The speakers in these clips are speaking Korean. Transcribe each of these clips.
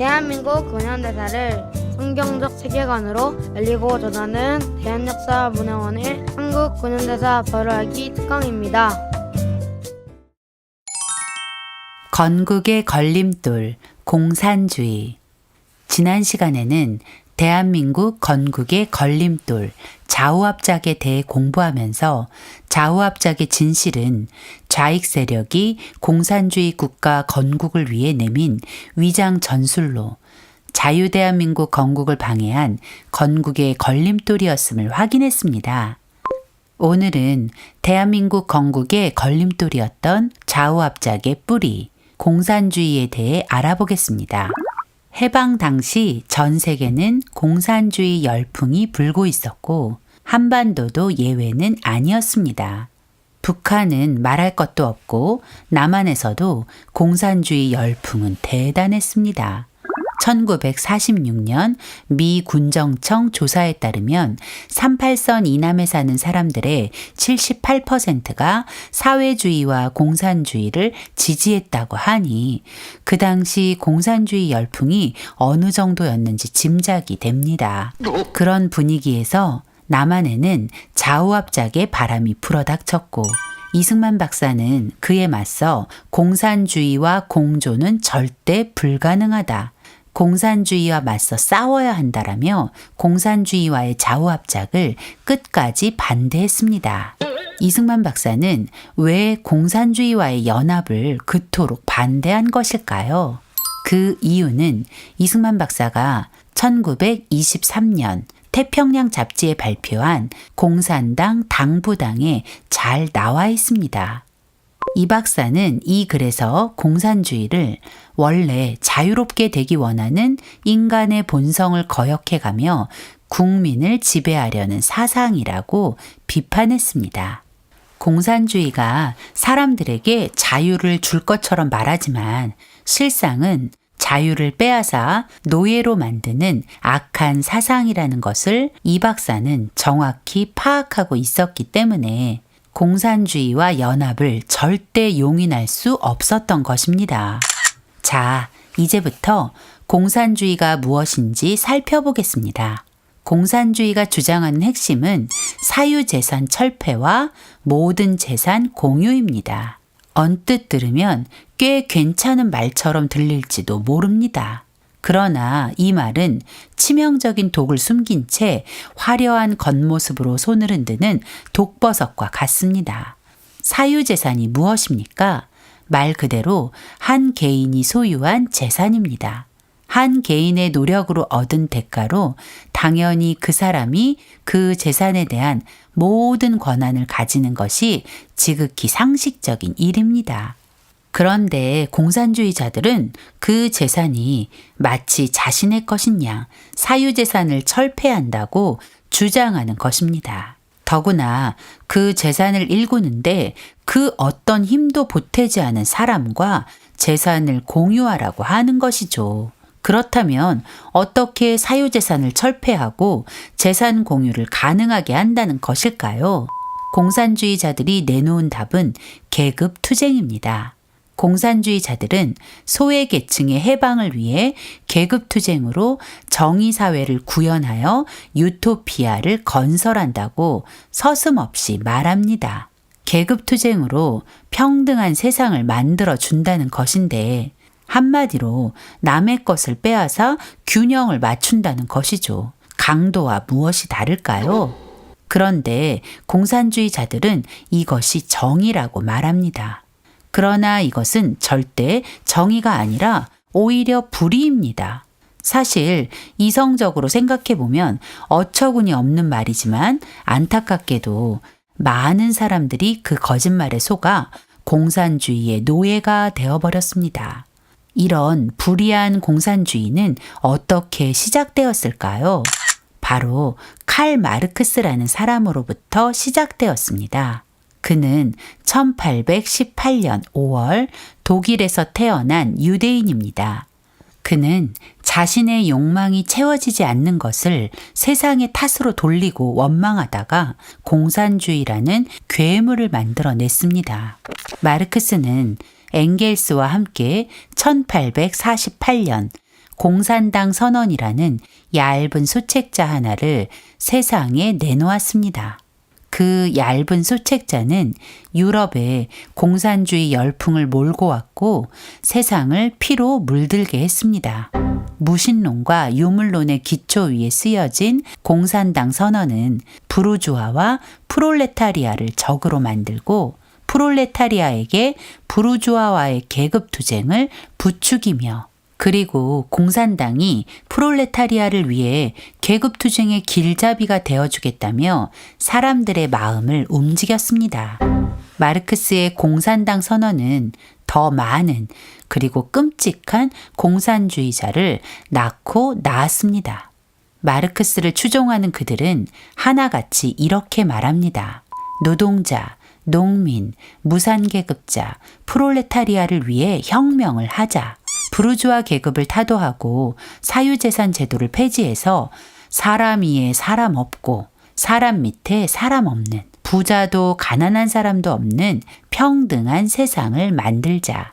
대한민국 근현대사를 성경적 세계관으로 알리고 전하는 대한역사문화원의 한국 근현대사 벌알기 특강입니다. 건국의 걸림돌, 공산주의. 지난 시간에는 대한민국 건국의 걸림돌, 좌우합작에 대해 공부하면서 좌우합작의 진실은 좌익 세력이 공산주의 국가 건국을 위해 내민 위장 전술로 자유대한민국 건국을 방해한 건국의 걸림돌이었음을 확인했습니다. 오늘은 대한민국 건국의 걸림돌이었던 좌우합작의 뿌리, 공산주의에 대해 알아보겠습니다. 해방 당시 전 세계는 공산주의 열풍이 불고 있었고 한반도도 예외는 아니었습니다. 북한은 말할 것도 없고 남한에서도 공산주의 열풍은 대단했습니다. 1946년 미 군정청 조사에 따르면 38선 이남에 사는 사람들의 78%가 사회주의와 공산주의를 지지했다고 하니 그 당시 공산주의 열풍이 어느 정도였는지 짐작이 됩니다. 그런 분위기에서 남한에는 좌우합작의 바람이 불어닥쳤고 이승만 박사는 그에 맞서 공산주의와 공조는 절대 불가능하다. 공산주의와 맞서 싸워야 한다라며 공산주의와의 좌우합작을 끝까지 반대했습니다. 이승만 박사는 왜 공산주의와의 연합을 그토록 반대한 것일까요? 그 이유는 이승만 박사가 1923년 태평양 잡지에 발표한 공산당 당부당에 잘 나와 있습니다. 이 박사는 이 글에서 공산주의를 원래 자유롭게 되기 원하는 인간의 본성을 거역해가며 국민을 지배하려는 사상이라고 비판했습니다. 공산주의가 사람들에게 자유를 줄 것처럼 말하지만 실상은 자유를 빼앗아 노예로 만드는 악한 사상이라는 것을 이 박사는 정확히 파악하고 있었기 때문에 공산주의와 연합을 절대 용인할 수 없었던 것입니다. 자, 이제부터 공산주의가 무엇인지 살펴보겠습니다. 공산주의가 주장하는 핵심은 사유재산 철폐와 모든 재산 공유입니다. 언뜻 들으면 꽤 괜찮은 말처럼 들릴지도 모릅니다. 그러나 이 말은 치명적인 독을 숨긴 채 화려한 겉모습으로 손을 흔드는 독버섯과 같습니다. 사유재산이 무엇입니까? 말 그대로 한 개인이 소유한 재산입니다. 한 개인의 노력으로 얻은 대가로 당연히 그 사람이 그 재산에 대한 모든 권한을 가지는 것이 지극히 상식적인 일입니다. 그런데 공산주의자들은 그 재산이 마치 자신의 것인 양 사유재산을 철폐한다고 주장하는 것입니다. 더구나 그 재산을 일구는데 그 어떤 힘도 보태지 않은 사람과 재산을 공유하라고 하는 것이죠. 그렇다면 어떻게 사유재산을 철폐하고 재산 공유를 가능하게 한다는 것일까요? 공산주의자들이 내놓은 답은 계급 투쟁입니다. 공산주의자들은 소외 계층의 해방을 위해 계급 투쟁으로 정의 사회를 구현하여 유토피아를 건설한다고 서슴없이 말합니다. 계급 투쟁으로 평등한 세상을 만들어 준다는 것인데 한마디로 남의 것을 빼앗아 균형을 맞춘다는 것이죠. 강도와 무엇이 다를까요? 그런데 공산주의자들은 이것이 정의라고 말합니다. 그러나 이것은 절대 정의가 아니라 오히려 불의입니다. 사실 이성적으로 생각해 보면 어처구니 없는 말이지만 안타깝게도 많은 사람들이 그 거짓말에 속아 공산주의의 노예가 되어버렸습니다. 이런 불의한 공산주의는 어떻게 시작되었을까요? 바로 칼 마르크스라는 사람으로부터 시작되었습니다. 그는 1818년 5월 독일에서 태어난 유대인입니다. 그는 자신의 욕망이 채워지지 않는 것을 세상의 탓으로 돌리고 원망하다가 공산주의라는 괴물을 만들어냈습니다. 마르크스는 엥겔스와 함께 1848년 공산당 선언이라는 얇은 소책자 하나를 세상에 내놓았습니다. 그 얇은 소책자는 유럽에 공산주의 열풍을 몰고 왔고 세상을 피로 물들게 했습니다. 무신론과 유물론의 기초 위에 쓰여진 공산당 선언은 부르주아와 프롤레타리아를 적으로 만들고 프롤레타리아에게 부르주아와의 계급 투쟁을 부추기며 그리고 공산당이 프롤레타리아를 위해 계급 투쟁의 길잡이가 되어주겠다며 사람들의 마음을 움직였습니다. 마르크스의 공산당 선언은 더 많은 그리고 끔찍한 공산주의자를 낳고 낳았습니다. 마르크스를 추종하는 그들은 하나같이 이렇게 말합니다. 노동자, 농민, 무산계급자, 프롤레타리아를 위해 혁명을 하자. 부르주아 계급을 타도하고 사유재산 제도를 폐지해서 사람 위에 사람 없고 사람 밑에 사람 없는 부자도 가난한 사람도 없는 평등한 세상을 만들자.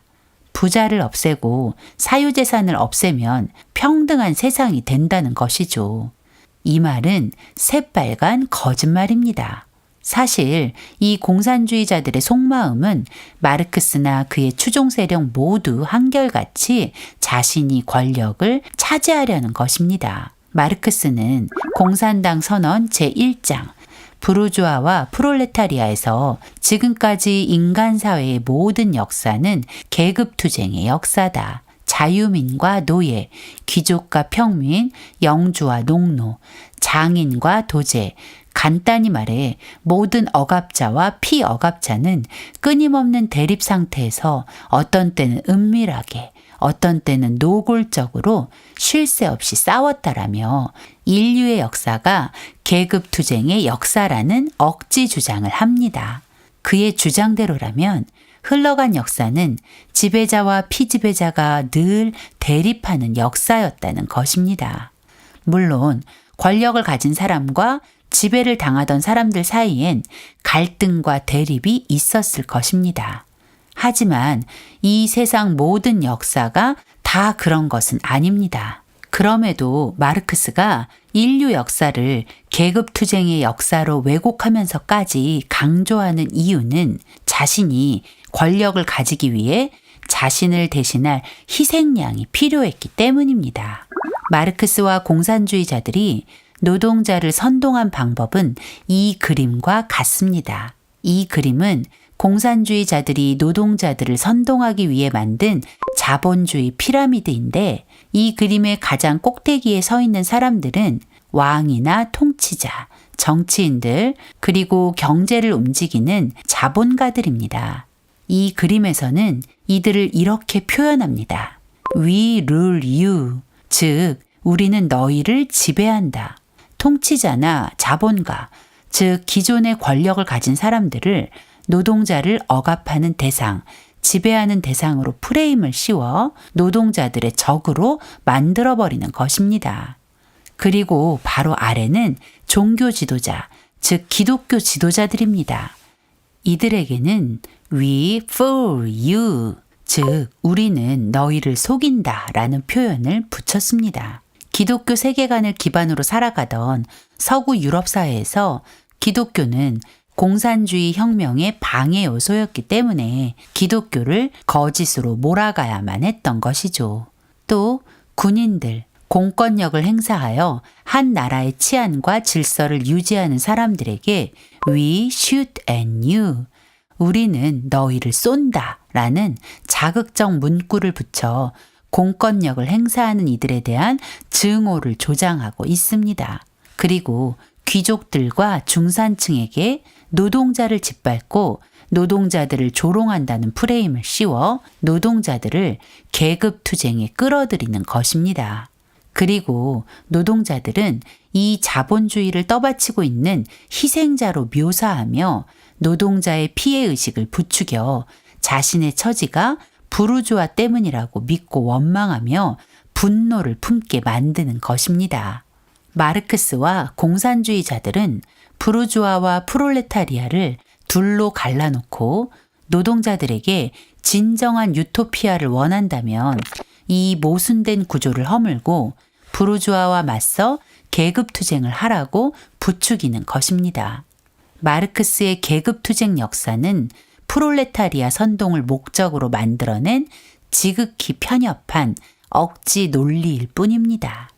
부자를 없애고 사유재산을 없애면 평등한 세상이 된다는 것이죠. 이 말은 새빨간 거짓말입니다. 사실 이 공산주의자들의 속마음은 마르크스나 그의 추종 세력 모두 한결같이 자신이 권력을 차지하려는 것입니다. 마르크스는 공산당 선언 제1장 부르주아와 프롤레타리아에서 지금까지 인간 사회의 모든 역사는 계급 투쟁의 역사다. 자유민과 노예, 귀족과 평민, 영주와 농노, 장인과 도제, 간단히 말해 모든 억압자와 피억압자는 끊임없는 대립 상태에서 어떤 때는 은밀하게 어떤 때는 노골적으로 쉴 새 없이 싸웠다라며 인류의 역사가 계급 투쟁의 역사라는 억지 주장을 합니다. 그의 주장대로라면 흘러간 역사는 지배자와 피지배자가 늘 대립하는 역사였다는 것입니다. 물론 권력을 가진 사람과 지배를 당하던 사람들 사이엔 갈등과 대립이 있었을 것입니다. 하지만 이 세상 모든 역사가 다 그런 것은 아닙니다. 그럼에도 마르크스가 인류 역사를 계급 투쟁의 역사로 왜곡하면서까지 강조하는 이유는 자신이 권력을 가지기 위해 자신을 대신할 희생양이 필요했기 때문입니다. 마르크스와 공산주의자들이 노동자를 선동한 방법은 이 그림과 같습니다. 이 그림은 공산주의자들이 노동자들을 선동하기 위해 만든 자본주의 피라미드인데 이 그림의 가장 꼭대기에 서 있는 사람들은 왕이나 통치자, 정치인들, 그리고 경제를 움직이는 자본가들입니다. 이 그림에서는 이들을 이렇게 표현합니다. We rule you. 즉, 우리는 너희를 지배한다. 통치자나 자본가, 즉 기존의 권력을 가진 사람들을 노동자를 억압하는 대상, 지배하는 대상으로 프레임을 씌워 노동자들의 적으로 만들어버리는 것입니다. 그리고 바로 아래는 종교 지도자, 즉 기독교 지도자들입니다. 이들에게는 we fool you, 즉 우리는 너희를 속인다 라는 표현을 붙였습니다. 기독교 세계관을 기반으로 살아가던 서구 유럽 사회에서 기독교는 공산주의 혁명의 방해 요소였기 때문에 기독교를 거짓으로 몰아가야만 했던 것이죠. 또 군인들, 공권력을 행사하여 한 나라의 치안과 질서를 유지하는 사람들에게 We shoot at you. 우리는 너희를 쏜다. 라는 자극적 문구를 붙여 공권력을 행사하는 이들에 대한 증오를 조장하고 있습니다. 그리고 귀족들과 중산층에게 노동자를 짓밟고 노동자들을 조롱한다는 프레임을 씌워 노동자들을 계급 투쟁에 끌어들이는 것입니다. 그리고 노동자들은 이 자본주의를 떠받치고 있는 희생자로 묘사하며 노동자의 피해 의식을 부추겨 자신의 처지가 부르주아 때문이라고 믿고 원망하며 분노를 품게 만드는 것입니다. 마르크스와 공산주의자들은 부르주아와 프롤레타리아를 둘로 갈라놓고 노동자들에게 진정한 유토피아를 원한다면 이 모순된 구조를 허물고 부르주아와 맞서 계급투쟁을 하라고 부추기는 것입니다. 마르크스의 계급투쟁 역사는 프롤레타리아 선동을 목적으로 만들어낸 지극히 편협한 억지 논리일 뿐입니다.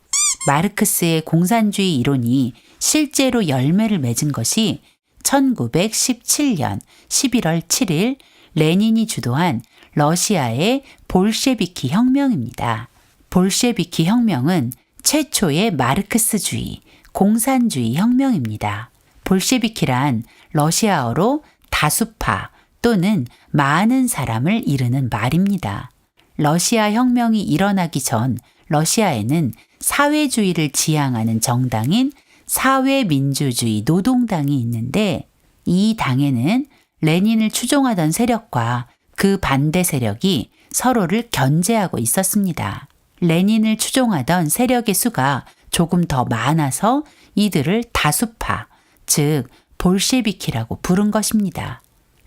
마르크스의 공산주의 이론이 실제로 열매를 맺은 것이 1917년 11월 7일 레닌이 주도한 러시아의 볼셰비키 혁명입니다. 볼셰비키 혁명은 최초의 마르크스주의, 공산주의 혁명입니다. 볼셰비키란 러시아어로 다수파 또는 많은 사람을 이르는 말입니다. 러시아 혁명이 일어나기 전 러시아에는 사회주의를 지향하는 정당인 사회민주주의 노동당이 있는데 이 당에는 레닌을 추종하던 세력과 그 반대 세력이 서로를 견제하고 있었습니다. 레닌을 추종하던 세력의 수가 조금 더 많아서 이들을 다수파, 즉 볼셰비키라고 부른 것입니다.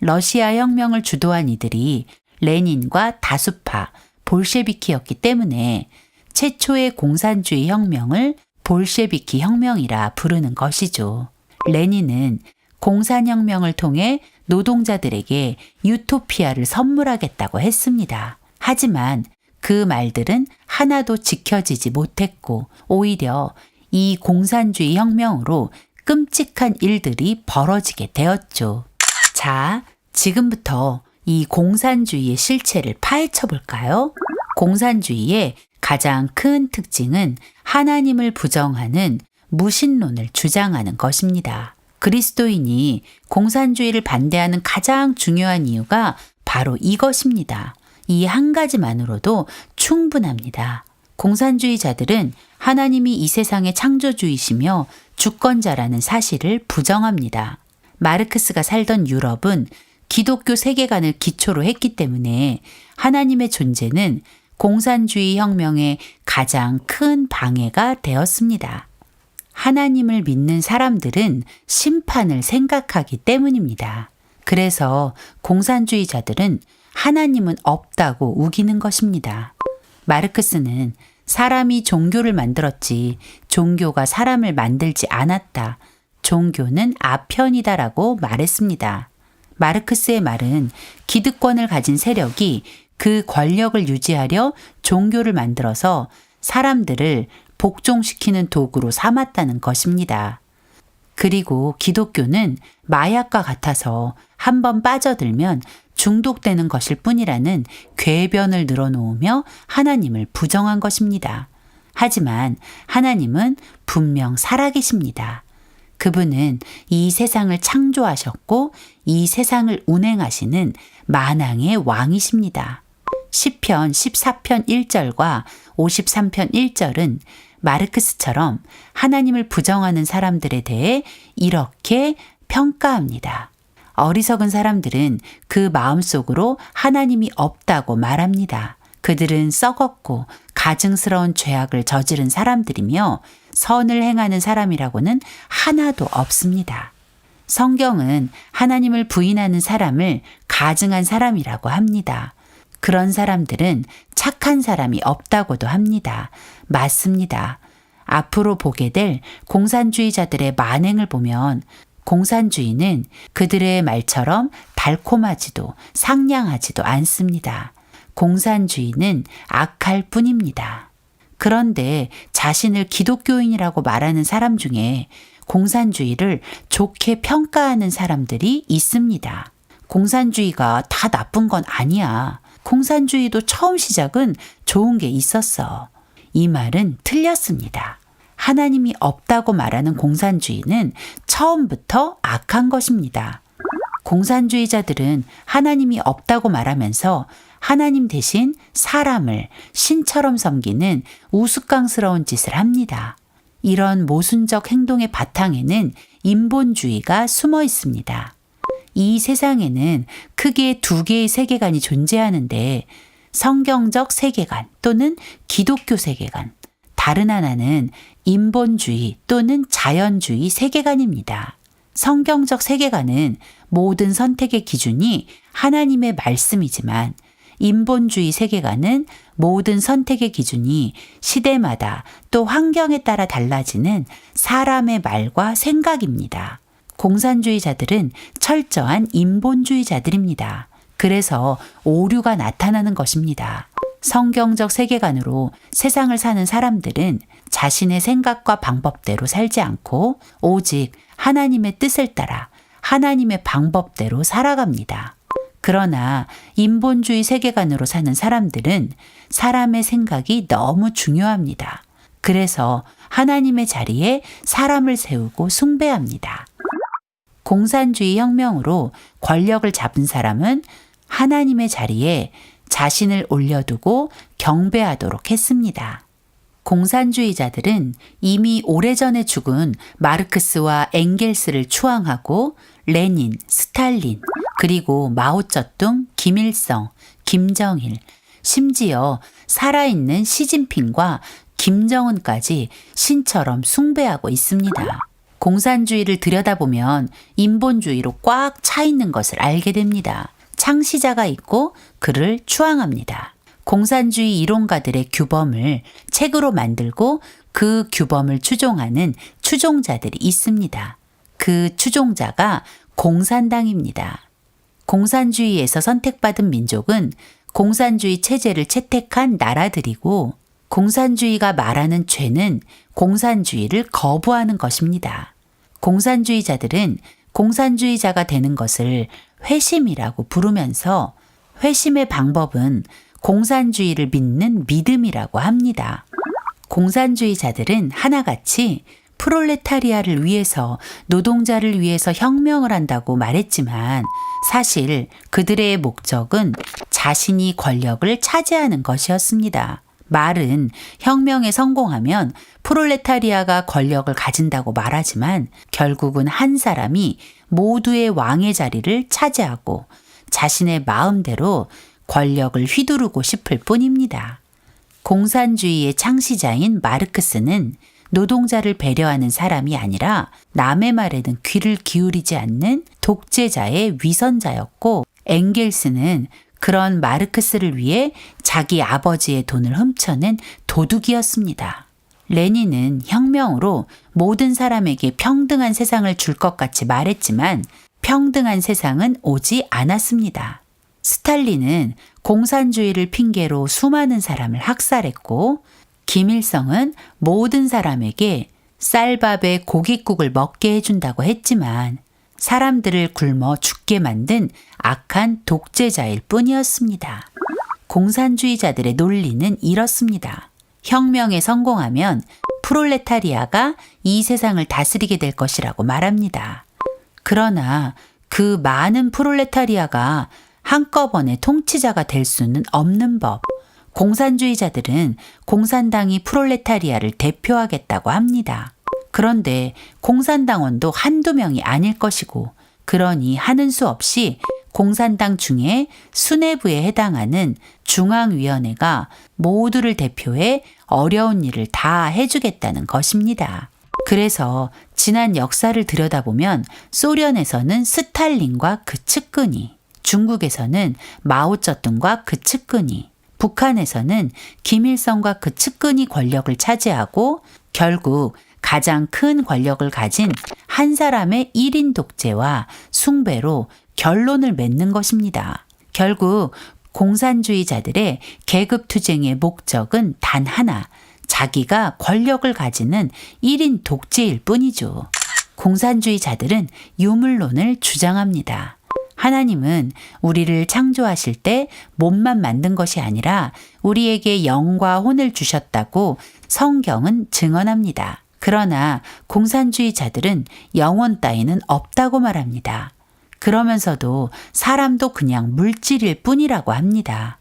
러시아 혁명을 주도한 이들이 레닌과 다수파, 볼셰비키였기 때문에 최초의 공산주의 혁명을 볼셰비키 혁명이라 부르는 것이죠. 레닌은 공산혁명을 통해 노동자들에게 유토피아를 선물하겠다고 했습니다. 하지만 그 말들은 하나도 지켜지지 못했고 오히려 이 공산주의 혁명으로 끔찍한 일들이 벌어지게 되었죠. 자, 지금부터 이 공산주의의 실체를 파헤쳐 볼까요? 공산주의의 가장 큰 특징은 하나님을 부정하는 무신론을 주장하는 것입니다. 그리스도인이 공산주의를 반대하는 가장 중요한 이유가 바로 이것입니다. 이 한 가지만으로도 충분합니다. 공산주의자들은 하나님이 이 세상의 창조주이시며 주권자라는 사실을 부정합니다. 마르크스가 살던 유럽은 기독교 세계관을 기초로 했기 때문에 하나님의 존재는 공산주의 혁명의 가장 큰 방해가 되었습니다. 하나님을 믿는 사람들은 심판을 생각하기 때문입니다. 그래서 공산주의자들은 하나님은 없다고 우기는 것입니다. 마르크스는 사람이 종교를 만들었지 종교가 사람을 만들지 않았다. 종교는 아편이다라고 말했습니다. 마르크스의 말은 기득권을 가진 세력이 그 권력을 유지하려 종교를 만들어서 사람들을 복종시키는 도구로 삼았다는 것입니다. 그리고 기독교는 마약과 같아서 한 번 빠져들면 중독되는 것일 뿐이라는 궤변을 늘어놓으며 하나님을 부정한 것입니다. 하지만 하나님은 분명 살아계십니다. 그분은 이 세상을 창조하셨고 이 세상을 운행하시는 만왕의 왕이십니다. 10편 14편 1절과 53편 1절은 마르크스처럼 하나님을 부정하는 사람들에 대해 이렇게 평가합니다. 어리석은 사람들은 그 마음속으로 하나님이 없다고 말합니다. 그들은 썩었고 가증스러운 죄악을 저지른 사람들이며 선을 행하는 사람이라고는 하나도 없습니다. 성경은 하나님을 부인하는 사람을 가증한 사람이라고 합니다. 그런 사람들은 착한 사람이 없다고도 합니다. 맞습니다. 앞으로 보게 될 공산주의자들의 만행을 보면 공산주의는 그들의 말처럼 달콤하지도 상냥하지도 않습니다. 공산주의는 악할 뿐입니다. 그런데 자신을 기독교인이라고 말하는 사람 중에 공산주의를 좋게 평가하는 사람들이 있습니다. 공산주의가 다 나쁜 건 아니야. 공산주의도 처음 시작은 좋은 게 있었어. 이 말은 틀렸습니다. 하나님이 없다고 말하는 공산주의는 처음부터 악한 것입니다. 공산주의자들은 하나님이 없다고 말하면서 하나님 대신 사람을 신처럼 섬기는 우스꽝스러운 짓을 합니다. 이런 모순적 행동의 바탕에는 인본주의가 숨어 있습니다. 이 세상에는 크게 두 개의 세계관이 존재하는데 성경적 세계관 또는 기독교 세계관, 다른 하나는 인본주의 또는 자연주의 세계관입니다. 성경적 세계관은 모든 선택의 기준이 하나님의 말씀이지만 인본주의 세계관은 모든 선택의 기준이 시대마다 또 환경에 따라 달라지는 사람의 말과 생각입니다. 공산주의자들은 철저한 인본주의자들입니다. 그래서 오류가 나타나는 것입니다. 성경적 세계관으로 세상을 사는 사람들은 자신의 생각과 방법대로 살지 않고 오직 하나님의 뜻을 따라 하나님의 방법대로 살아갑니다. 그러나 인본주의 세계관으로 사는 사람들은 사람의 생각이 너무 중요합니다. 그래서 하나님의 자리에 사람을 세우고 숭배합니다. 공산주의 혁명으로 권력을 잡은 사람은 하나님의 자리에 자신을 올려두고 경배하도록 했습니다. 공산주의자들은 이미 오래전에 죽은 마르크스와 엥겔스를 추앙하고 레닌, 스탈린, 그리고 마오쩌둥, 김일성, 김정일, 심지어 살아있는 시진핑과 김정은까지 신처럼 숭배하고 있습니다. 공산주의를 들여다보면 인본주의로 꽉 차 있는 것을 알게 됩니다. 창시자가 있고 그를 추앙합니다. 공산주의 이론가들의 규범을 책으로 만들고 그 규범을 추종하는 추종자들이 있습니다. 그 추종자가 공산당입니다. 공산주의에서 선택받은 민족은 공산주의 체제를 채택한 나라들이고 공산주의가 말하는 죄는 공산주의를 거부하는 것입니다. 공산주의자들은 공산주의자가 되는 것을 회심이라고 부르면서 회심의 방법은 공산주의를 믿는 믿음이라고 합니다. 공산주의자들은 하나같이 프롤레타리아를 위해서 노동자를 위해서 혁명을 한다고 말했지만 사실 그들의 목적은 자신이 권력을 차지하는 것이었습니다. 말은 혁명에 성공하면 프롤레타리아가 권력을 가진다고 말하지만 결국은 한 사람이 모두의 왕의 자리를 차지하고 자신의 마음대로 권력을 휘두르고 싶을 뿐입니다. 공산주의의 창시자인 마르크스는 노동자를 배려하는 사람이 아니라 남의 말에는 귀를 기울이지 않는 독재자의 위선자였고 엥겔스는 그런 마르크스를 위해 자기 아버지의 돈을 훔쳐낸 도둑이었습니다. 레닌은 혁명으로 모든 사람에게 평등한 세상을 줄 것 같이 말했지만 평등한 세상은 오지 않았습니다. 스탈린은 공산주의를 핑계로 수많은 사람을 학살했고 김일성은 모든 사람에게 쌀밥에 고깃국을 먹게 해준다고 했지만 사람들을 굶어 죽게 만든 악한 독재자일 뿐이었습니다. 공산주의자들의 논리는 이렇습니다. 혁명에 성공하면 프롤레타리아가 이 세상을 다스리게 될 것이라고 말합니다. 그러나 그 많은 프롤레타리아가 한꺼번에 통치자가 될 수는 없는 법. 공산주의자들은 공산당이 프롤레타리아를 대표하겠다고 합니다. 그런데 공산당원도 한두 명이 아닐 것이고, 그러니 하는 수 없이 공산당 중에 수뇌부에 해당하는 중앙위원회가 모두를 대표해 어려운 일을 다 해주겠다는 것입니다. 그래서 지난 역사를 들여다보면 소련에서는 스탈린과 그 측근이, 중국에서는 마오쩌둥과 그 측근이, 북한에서는 김일성과 그 측근이 권력을 차지하고 결국 가장 큰 권력을 가진 한 사람의 1인 독재와 숭배로 결론을 맺는 것입니다. 결국 공산주의자들의 계급 투쟁의 목적은 단 하나, 자기가 권력을 가지는 1인 독재일 뿐이죠. 공산주의자들은 유물론을 주장합니다. 하나님은 우리를 창조하실 때 몸만 만든 것이 아니라 우리에게 영과 혼을 주셨다고 성경은 증언합니다. 그러나 공산주의자들은 영혼 따위는 없다고 말합니다. 그러면서도 사람도 그냥 물질일 뿐이라고 합니다.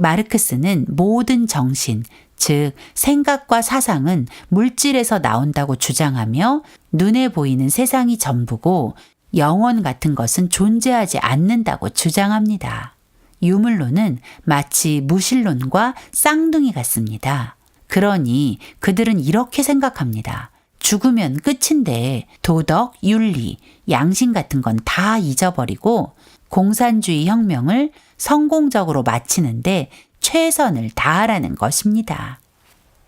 마르크스는 모든 정신, 즉 생각과 사상은 물질에서 나온다고 주장하며 눈에 보이는 세상이 전부고 영원 같은 것은 존재하지 않는다고 주장합니다. 유물론은 마치 무신론과 쌍둥이 같습니다. 그러니 그들은 이렇게 생각합니다. 죽으면 끝인데 도덕, 윤리, 양심 같은 건 다 잊어버리고 공산주의 혁명을 성공적으로 마치는데 최선을 다하라는 것입니다.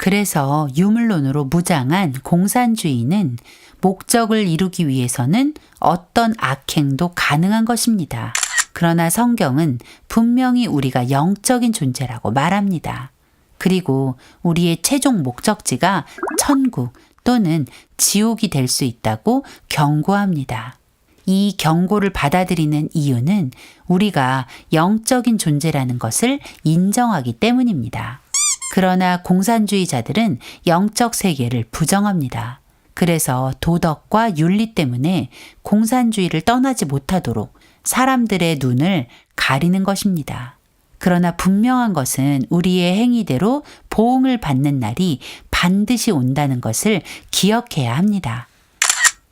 그래서 유물론으로 무장한 공산주의는 목적을 이루기 위해서는 어떤 악행도 가능한 것입니다. 그러나 성경은 분명히 우리가 영적인 존재라고 말합니다. 그리고 우리의 최종 목적지가 천국 또는 지옥이 될 수 있다고 경고합니다. 이 경고를 받아들이는 이유는 우리가 영적인 존재라는 것을 인정하기 때문입니다. 그러나 공산주의자들은 영적 세계를 부정합니다. 그래서 도덕과 윤리 때문에 공산주의를 떠나지 못하도록 사람들의 눈을 가리는 것입니다. 그러나 분명한 것은 우리의 행위대로 보응을 받는 날이 반드시 온다는 것을 기억해야 합니다.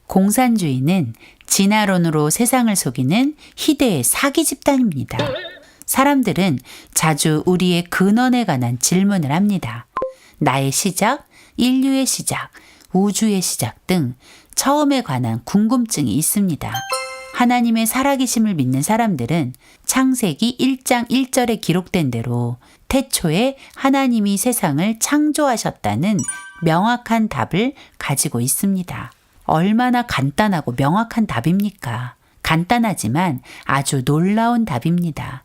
공산주의는 진화론으로 세상을 속이는 희대의 사기 집단입니다. 사람들은 자주 우리의 근원에 관한 질문을 합니다. 나의 시작, 인류의 시작, 우주의 시작 등 처음에 관한 궁금증이 있습니다. 하나님의 살아계심을 믿는 사람들은 창세기 1장 1절에 기록된 대로 태초에 하나님이 세상을 창조하셨다는 명확한 답을 가지고 있습니다. 얼마나 간단하고 명확한 답입니까? 간단하지만 아주 놀라운 답입니다.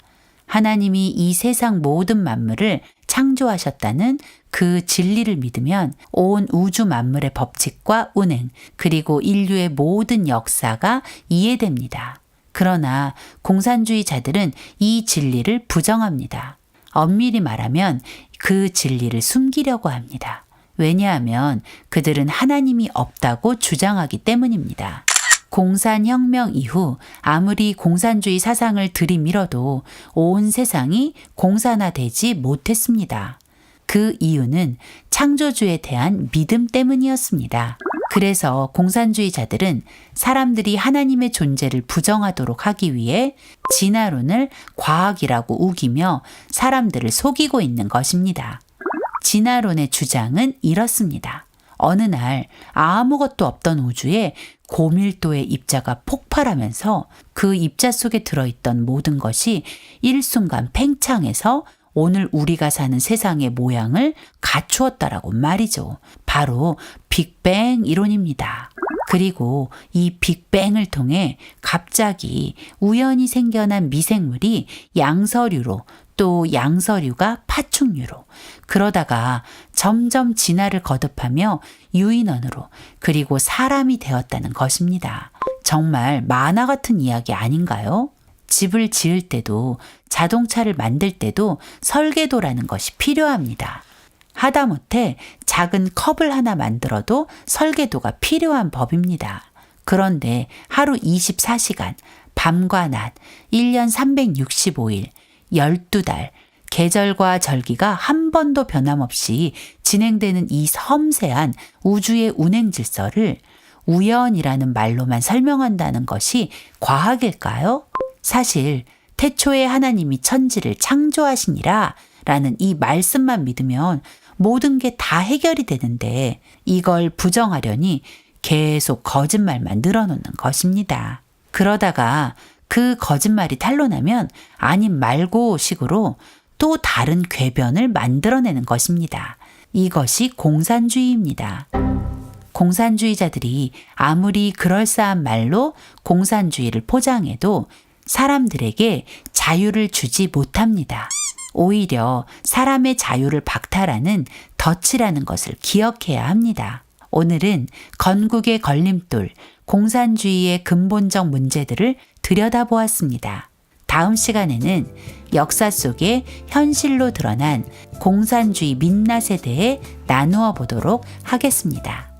하나님이 이 세상 모든 만물을 창조하셨다는 그 진리를 믿으면 온 우주 만물의 법칙과 운행, 그리고 인류의 모든 역사가 이해됩니다. 그러나 공산주의자들은 이 진리를 부정합니다. 엄밀히 말하면 그 진리를 숨기려고 합니다. 왜냐하면 그들은 하나님이 없다고 주장하기 때문입니다. 공산혁명 이후 아무리 공산주의 사상을 들이밀어도 온 세상이 공산화되지 못했습니다. 그 이유는 창조주에 대한 믿음 때문이었습니다. 그래서 공산주의자들은 사람들이 하나님의 존재를 부정하도록 하기 위해 진화론을 과학이라고 우기며 사람들을 속이고 있는 것입니다. 진화론의 주장은 이렇습니다. 어느 날 아무것도 없던 우주에 고밀도의 입자가 폭발하면서 그 입자 속에 들어있던 모든 것이 일순간 팽창해서 오늘 우리가 사는 세상의 모양을 갖추었다라고 말이죠. 바로 빅뱅 이론입니다. 그리고 이 빅뱅을 통해 갑자기 우연히 생겨난 미생물이 양서류로 또 양서류가 파충류로 그러다가 점점 진화를 거듭하며 유인원으로 그리고 사람이 되었다는 것입니다. 정말 만화 같은 이야기 아닌가요? 집을 지을 때도 자동차를 만들 때도 설계도라는 것이 필요합니다. 하다못해 작은 컵을 하나 만들어도 설계도가 필요한 법입니다. 그런데 하루 24시간, 밤과 낮, 1년 365일, 12달, 계절과 절기가 한 번도 변함없이 진행되는 이 섬세한 우주의 운행 질서를 우연이라는 말로만 설명한다는 것이 과학일까요? 사실 태초에 하나님이 천지를 창조하시니라 라는 이 말씀만 믿으면 모든 게 다 해결이 되는데 이걸 부정하려니 계속 거짓말만 늘어놓는 것입니다. 그러다가 그 거짓말이 탄로나면 아님 말고 식으로 또 다른 궤변을 만들어내는 것입니다. 이것이 공산주의입니다. 공산주의자들이 아무리 그럴싸한 말로 공산주의를 포장해도 사람들에게 자유를 주지 못합니다. 오히려 사람의 자유를 박탈하는 덫이라는 것을 기억해야 합니다. 오늘은 건국의 걸림돌, 공산주의의 근본적 문제들을 들여다보았습니다. 다음 시간에는 역사 속에 현실로 드러난 공산주의 민낯에 대해 나누어 보도록 하겠습니다.